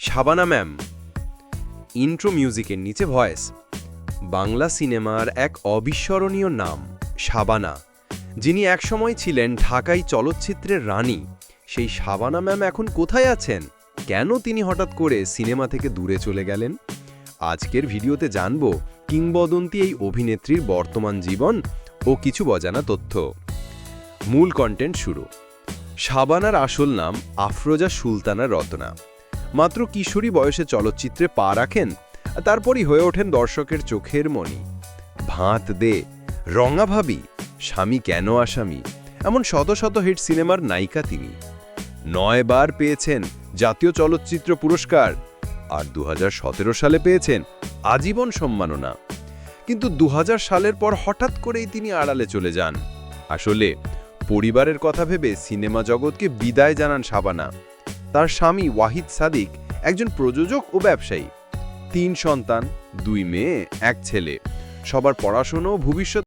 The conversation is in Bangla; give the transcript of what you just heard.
শাবানা ম্যাম। ইন্ট্রো মিউজিকের নিচে ভয়েস। বাংলা সিনেমার এক অবিস্মরণীয় নাম, শাবানা। যিনি একসময় ছিলেন ঢাকাই চলচ্চিত্রের রানী। সেই শাবানা ম্যাম এখন কোথায় আছেন? কেন তিনি হঠাৎ করে সিনেমা থেকে দূরে চলে গেলেন? আজকের ভিডিওতে জানব কিংবদন্তি এই অভিনেত্রীর বর্তমান জীবন ও কিছু অজানা তথ্য। মূল কন্টেন্ট শুরু। শাবানার আসল নাম আফরোজা সুলতানা রত্না। মাত্র কিশোরী বয়সে চলচ্চিত্রে পা রাখেন, তারপরই হয়ে ওঠেন দর্শকের চোখের মণি। ভাত দে, রঙা ভাবি, স্বামী কেন আসামি? এমন শত শত হিট সিনেমার নায়িকা তিনি। নয়বার পেয়েছেন জাতীয় চলচ্চিত্র পুরস্কার, আর দু হাজার সতেরো সালে পেয়েছেন আজীবন সম্মাননা। কিন্তু দু হাজার সালের পর হঠাৎ করেই তিনি আড়ালে চলে যান। আসলে পরিবারের কথা ভেবে সিনেমা জগৎকে বিদায় জানান শাবানা। তার স্বামী ওয়াহিদ সাদিক একজন প্রযোজক ও ব্যবসায়ী। তিন সন্তান, দুই মেয়ে, এক ছেলে। সবার পড়াশুনো ভবিষ্যৎ